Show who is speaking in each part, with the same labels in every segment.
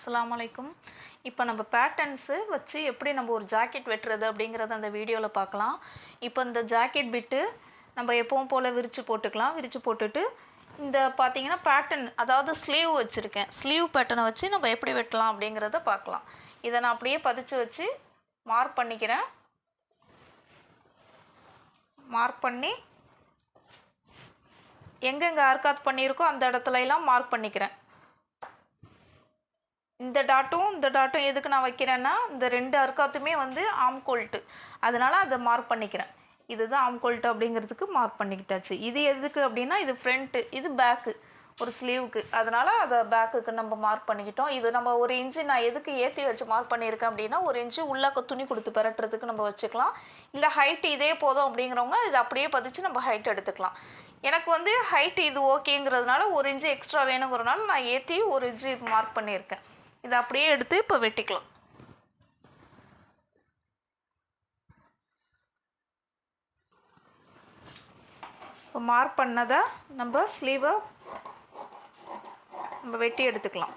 Speaker 1: அஸ்லாம் வலைக்கும் இப்போ நம்ம பேட்டர்ன்ஸு வச்சு எப்படி நம்ம ஒரு ஜாக்கெட் வெட்டுறது அப்படிங்கிறத அந்த வீடியோவில் பார்க்கலாம். இப்போ இந்த ஜாக்கெட் பிட்டு நம்ம எப்பவும் போல் விரித்து போட்டுக்கலாம். விரித்து போட்டுட்டு இந்த பார்த்திங்கன்னா பேட்டர்ன் அதாவது ஸ்லீவ் வச்சுருக்கேன். ஸ்லீவ் பேட்டர்னை வச்சு நம்ம எப்படி வெட்டலாம் அப்படிங்கிறத பார்க்கலாம். இதை நான் அப்படியே பதிச்சு வச்சு மார்க் பண்ணிக்கிறேன். மார்க் பண்ணி எங்கெங்கே ஆர்காத் பண்ணியிருக்கோ அந்த இடத்துல எல்லாம் மார்க் பண்ணிக்கிறேன். இந்த டாட்டும் இந்த டாட்டும் எதுக்கு நான் வைக்கிறேன்னா இந்த ரெண்டு அர்க்காத்துமே வந்து ஆம்கோல்ட்டு அதனால் அதை மார்க் பண்ணிக்கிறேன். இதுதான் ஆம்கோல்ட்டு அப்படிங்கிறதுக்கு மார்க் பண்ணிக்கிட்டாச்சு. இது எதுக்கு அப்படின்னா இது ஃப்ரண்ட்டு இது பேக்கு ஒரு ஸ்லீவுக்கு அதனால் அதை பேக்குக்கு நம்ம மார்க் பண்ணிக்கிட்டோம். இது நம்ம ஒரு இன்ச்சு நான் எதுக்கு ஏற்றி வச்சு மார்க் பண்ணியிருக்கேன் அப்படின்னா ஒரு இன்ச்சு உள்ளாக்க துணி கொடுத்து பெரட்டுறதுக்கு நம்ம வச்சுக்கலாம். இல்லை ஹைட் இதே போதும் அப்படிங்கிறவங்க இது அப்படியே பதிச்சு நம்ம ஹைட் எடுத்துக்கலாம். எனக்கு வந்து ஹைட் இது ஓகேங்கிறதுனால ஒரு இன்ச்சு எக்ஸ்ட்ரா வேணுங்கிறதுனால நான் ஏற்றி ஒரு இன்ச்சு மார்க் பண்ணியிருக்கேன். இதை அப்படியே எடுத்து இப்போ வெட்டிக்கலாம். இப்போ மார்க் பண்ணதை நம்ம ஸ்லீவை நம்ம வெட்டி எடுத்துக்கலாம்.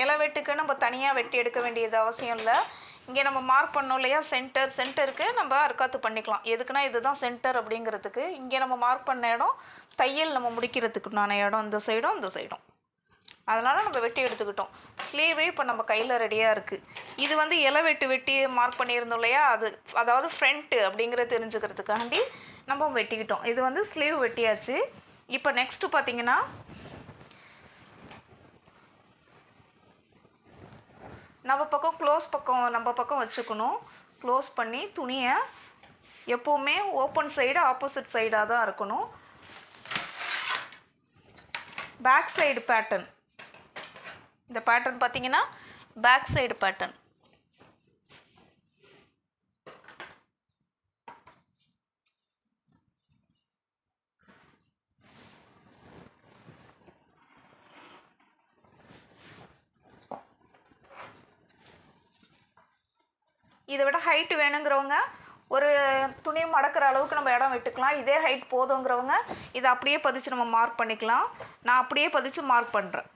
Speaker 1: இலை வெட்டுக்கு நம்ம தனியாக வெட்டி எடுக்க வேண்டியது அவசியம் இல்லை. இங்கே நம்ம மார்க் பண்ணோம் இல்லையா? சென்டர் சென்டருக்கு நம்ம அர்க்காத்து பண்ணிக்கலாம். எதுக்குன்னா இதுதான் சென்டர் அப்படிங்கிறதுக்கு. இங்கே நம்ம மார்க் பண்ண இடம் தையல் நம்ம முடிக்கிறதுக்குண்டான இடம். இந்த சைடும் இந்த சைடும் அதனால் நம்ம வெட்டி எடுத்துக்கிட்டோம். ஸ்லீவே இப்போ நம்ம கையில் ரெடியாக இருக்குது இது வந்து இலை வெட்டு வெட்டி மார்க் பண்ணியிருந்தோம் இல்லையா? அது அதாவது ஃப்ரண்ட்டு அப்படிங்கிறத தெரிஞ்சுக்கிறதுக்காண்டி நம்ம வெட்டிக்கிட்டோம். இது வந்து ஸ்லீவ் வெட்டியாச்சு. இப்போ நெக்ஸ்ட்டு பார்த்தீங்கன்னா நம்ம பக்கம் க்ளோஸ் பக்கம் நம்ம பக்கம் வச்சுக்கணும். க்ளோஸ் பண்ணி துணியை எப்போவுமே ஓப்பன் சைடு ஆப்போசிட் சைடாக தான் இருக்கணும். பேக் சைடு பேட்டர்ன் இந்த பேட்டர்ன் பார்த்தீங்கன்னா பேக் சைடு பேட்டர்ன் இதை விட ஹைட்டு வேணுங்கிறவங்க ஒரு துணி மடக்கிற அளவுக்கு நம்ம இடம் விட்டுக்கலாம். இதே ஹைட் போதுங்கிறவங்க இதை அப்படியே பதிச்சு நம்ம மார்க் பண்ணிக்கலாம். நான் அப்படியே பதிச்சு மார்க் பண்ணுறேன்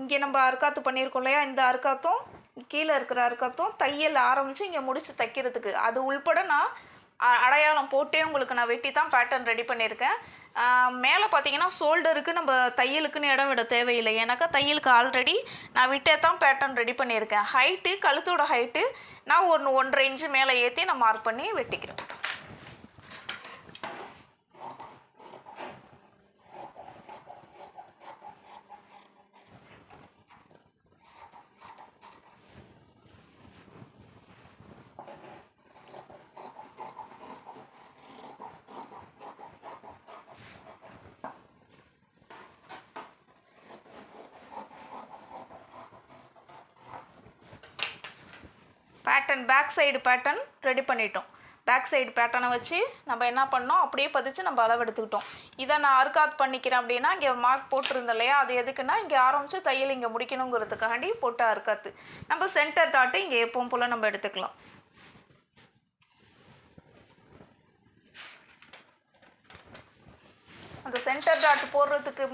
Speaker 1: இங்கே நம்ம அறுக்காத்து பண்ணியிருக்கோம் இல்லையா? இந்த அறுக்காத்தும் கீழே இருக்கிற அறுக்காத்தும் தையல் ஆரம்பித்து இங்கே முடித்து தைக்கிறதுக்கு. அது உள்பட நான் அடையாளம் போட்டே உங்களுக்கு நான் வெட்டி தான் பேட்டர்ன் ரெடி பண்ணியிருக்கேன் மேலே பார்த்தீங்கன்னா ஷோல்டருக்கு நம்ம தையலுக்குன்னு இடம் விட தேவையில்லை. ஏன்னாக்கா தையலுக்கு ஆல்ரெடி நான் விட்டே தான் பேட்டர்ன் ரெடி பண்ணியிருக்கேன். ஹைட்டு கழுத்தோட ஹைட்டு நான் ஒன்று ஒன்றரை இன்ச்சு மேலே ஏற்றி நான் மார்க் பண்ணி வெட்டிக்கிறேன். Pattern back side pattern ready பண்ணிட்டோம். பேக் சைடு பேட்டர்னை வச்சு நம்ம என்ன பண்ணோம்? அப்படியே பதிச்சு நம்ம அளவு எடுத்துக்கிட்டோம் இதை நான் அர்க்காத் பண்ணிக்கிறேன் அப்படின்னா இங்கே மார்க் போட்டிருந்தேன் இல்லையா? அது எதுக்குன்னா இங்கே ஆரம்பித்து தையல் இங்கே முடிக்கணுங்கிறதுக்காண்டி போட்டு அர்க்காத்து நம்ம சென்டர் டாட்டு இங்கே எப்பவும் போல் நம்ம எடுத்துக்கலாம். அந்த சென்டர் டாட் போடுறதுக்கு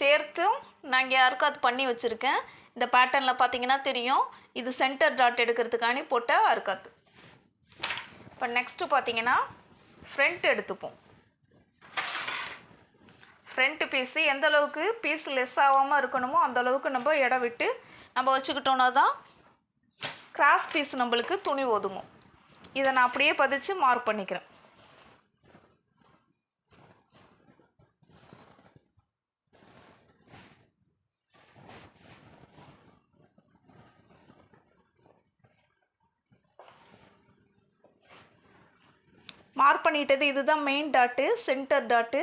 Speaker 1: சேர்த்தும் நான் இங்கே அர்க்காத் பண்ணி வச்சுருக்கேன். இந்த பேட்டர்னில் பார்த்தீங்கன்னா தெரியும். இது சென்டர் டாட் எடுக்கிறதுக்காண்டி போட்ட இருக்காது இப்போ நெக்ஸ்ட்டு பார்த்தீங்கன்னா ஃப்ரண்ட் எடுத்துப்போம். ஃப்ரண்ட் பீஸு எந்த அளவுக்கு பீஸ் லெஸ் ஆகாமல் இருக்கணுமோ அந்த அளவுக்கு நம்ம இடம் விட்டு நம்ம வச்சுக்கிட்டோன்னா தான் கிராஸ் பீஸ் நம்மளுக்கு துணி ஒதுங்கும். இதை நான் அப்படியே பதித்து மார்க் பண்ணிக்கிறேன். மார்க் பண்ணிட்டது இதுதான் மெயின் டாட்டு சென்டர் டாட்டு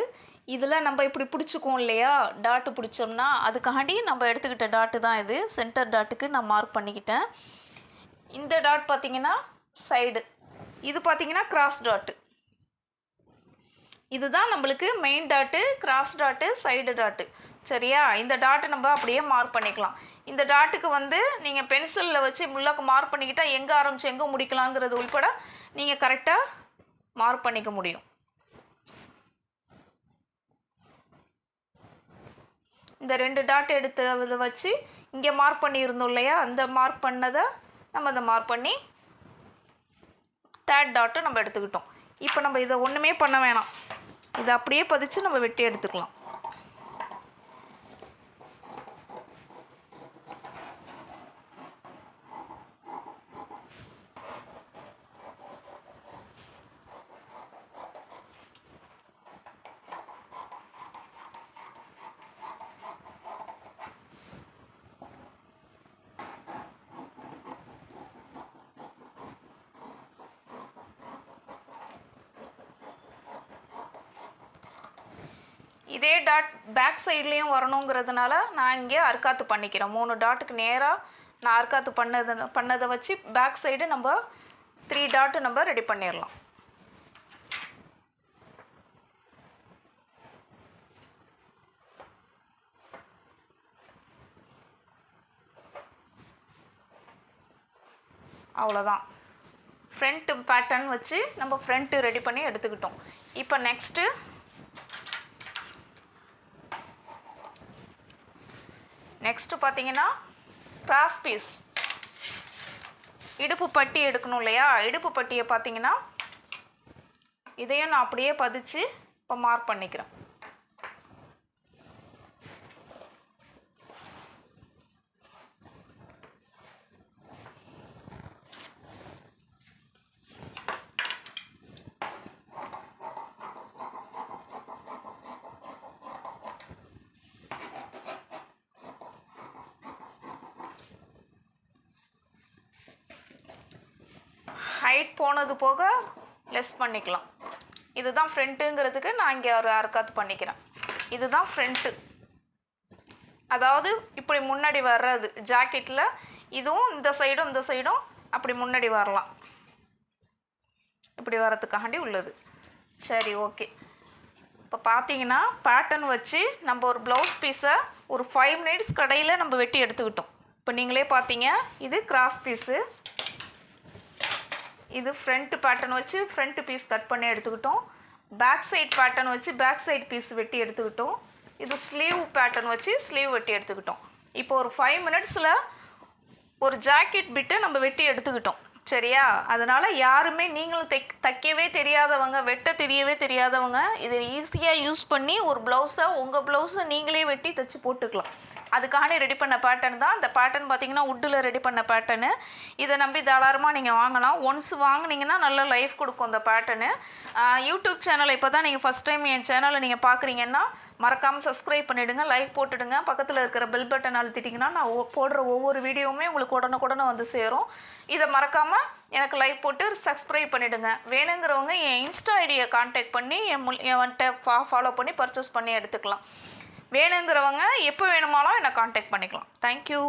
Speaker 1: இதில் நம்ம இப்படி பிடிச்சிக்குவோம் இல்லையா? டாட்டு பிடிச்சோம்னா அதுக்காண்டி நம்ம எடுத்துக்கிட்ட டாட்டு தான் இது. சென்டர் டாட்டுக்கு நான் மார்க் பண்ணிக்கிட்டேன். இந்த டாட் பார்த்தீங்கன்னா சைடு இது பார்த்தீங்கன்னா கிராஸ் டாட்டு இதுதான் நம்மளுக்கு main dot cross dot side dot சரியா? இந்த டாட்டை நம்ம அப்படியே மார்க் பண்ணிக்கலாம். இந்த டாட்டுக்கு வந்து நீங்கள் பென்சிலில் வச்சு முள்ளாக்கு மார்க் பண்ணிக்கிட்டால் எங்கே ஆரம்பிச்சு எங்கே முடிக்கலாங்கிறது உள்பட நீங்கள் கரெக்டாக மார்க் பண்ணிக்க முடியும். இந்த ரெண்டு டாட் எடுத்ததை வச்சு இங்கே மார்க் பண்ணியிருந்தோம் இல்லையா? அந்த மார்க் பண்ணதை நம்ம அதை மார்க் பண்ணி தேர்ட் டாட்டை நம்ம எடுத்துக்கிட்டோம். இப்போ நம்ம இதை ஒன்றுமே பண்ண வேணாம். இதை அப்படியே பதிச்சு நம்ம வெட்டி எடுத்துக்கலாம். இதே டாட் பேக் சைட்லேயும் வரணுங்கிறதுனால நான் இங்கே அர்க்காத்து பண்ணிக்கிறேன். மூணு டாட்டுக்கு நேராக நான் அர்க்காத்து பண்ணது பண்ணதை வச்சு பேக் சைடு நம்ம த்ரீ டாட்டு நம்ம ரெடி பண்ணிடலாம் அவ்வளோதான் ஃப்ரண்ட்டு பேட்டர்ன் வச்சு நம்ம ஃப்ரண்ட்டு ரெடி பண்ணி எடுத்துக்கிட்டோம். இப்போ நெக்ஸ்ட்டு நெக்ஸ்ட்டு பார்த்தீங்கன்னா கிராஸ் பீஸ் இடுப்பு பட்டி எடுக்கணும் இல்லையா? இடுப்பு பட்டியை பார்த்தீங்கன்னா இதையும் நான் அப்படியே பதித்து இப்போ மார்க் பண்ணிக்கிறேன். ஹைட் போனது போக லெஸ் பண்ணிக்கலாம். இதுதான் ஃப்ரண்ட்டுங்கிறதுக்கு நான் இங்கே ஒரு அறுக்காத்து பண்ணிக்கிறேன். இதுதான் ஃப்ரண்ட்டு அதாவது இப்படி முன்னாடி வர்றது ஜாக்கெட்டில் இதுவும் இந்த சைடும் இந்த சைடும் அப்படி முன்னாடி வரலாம். இப்படி வரத்துக்காண்டி உள்ளது. சரி ஓகே இப்போ பார்த்தீங்கன்னா பேட்டர்ன் வச்சு நம்ம ஒரு ப்ளவுஸ் பீஸை ஒரு ஃபைவ் மினிட்ஸ் கடையில் நம்ம வெட்டி எடுத்துக்கிட்டோம். இப்போ நீங்களே பார்த்தீங்க இது கிராஸ் பீஸு இது ஃப்ரண்ட் பேட்டர்ன் வச்சு ஃப்ரண்ட் பீஸ் கட் பண்ணி எடுத்துக்கிட்டோம். பேக் சைட் பேட்டர்ன் வச்சு பேக் சைட் பீஸ் வெட்டி எடுத்துக்கிட்டோம். இது ஸ்லீவ் பேட்டர்ன் வச்சு ஸ்லீவ் வெட்டி எடுத்துக்கிட்டோம். இப்போ ஒரு ஃபைவ் மினிட்ஸில் ஒரு ஜாக்கெட் பிட்டை நம்ம வெட்டி எடுத்துக்கிட்டோம். சரியா? அதனால் யாருமே நீங்களும் தைக் தைக்கவே தெரியாதவங்க வெட்ட தெரியவே தெரியாதவங்க இதை ஈஸியாக யூஸ் பண்ணி ஒரு ப்ளவுஸை உங்கள் ப்ளவுஸை நீங்களே வெட்டி தைச்சி போட்டுக்கலாம். அதுக்காக ரெடி பண்ண பேட்டர்ன் தான். இந்த பேட்டர்ன் பார்த்தீங்கன்னா உட்டில் ரெடி பண்ண பேட்டர்னு இதை நம்பி தாராளமாக நீங்கள் வாங்கலாம். ஒன்ஸ் வாங்குனீங்கன்னா நல்ல லைஃப் கொடுக்கும் இந்த பேட்டர்னு யூடியூப் சேனலை இப்போ தான் நீங்கள் ஃபஸ்ட் டைம் என் சேனலை நீங்கள் பார்க்குறீங்கன்னா மறக்காமல் சப்ஸ்கிரைப் பண்ணிவிடுங்க லைக் போட்டுடுங்க. பக்கத்தில் இருக்கிற பெல் பட்டன் அழுத்திட்டிங்கன்னா நான் போடுற ஒவ்வொரு வீடியோவுமே உங்களுக்கு உடனுக்குடனே வந்து சேரும். இதை மறக்காமல் எனக்கு லைக் போட்டு சப்ஸ்கிரைப் பண்ணிவிடுங்க வேணுங்கிறவங்க என் இன்ஸ்டா ஐடியை கான்டாக்ட் பண்ணி என் முல் என்கிட்ட ஃபா ஃபாலோ பண்ணி பர்ச்சேஸ் பண்ணி எடுத்துக்கலாம். வேணுங்கிறவங்க எப்போ வேணுமாலும் என்னை காண்டாக்ட் பண்ணிக்கலாம். தேங்க்யூ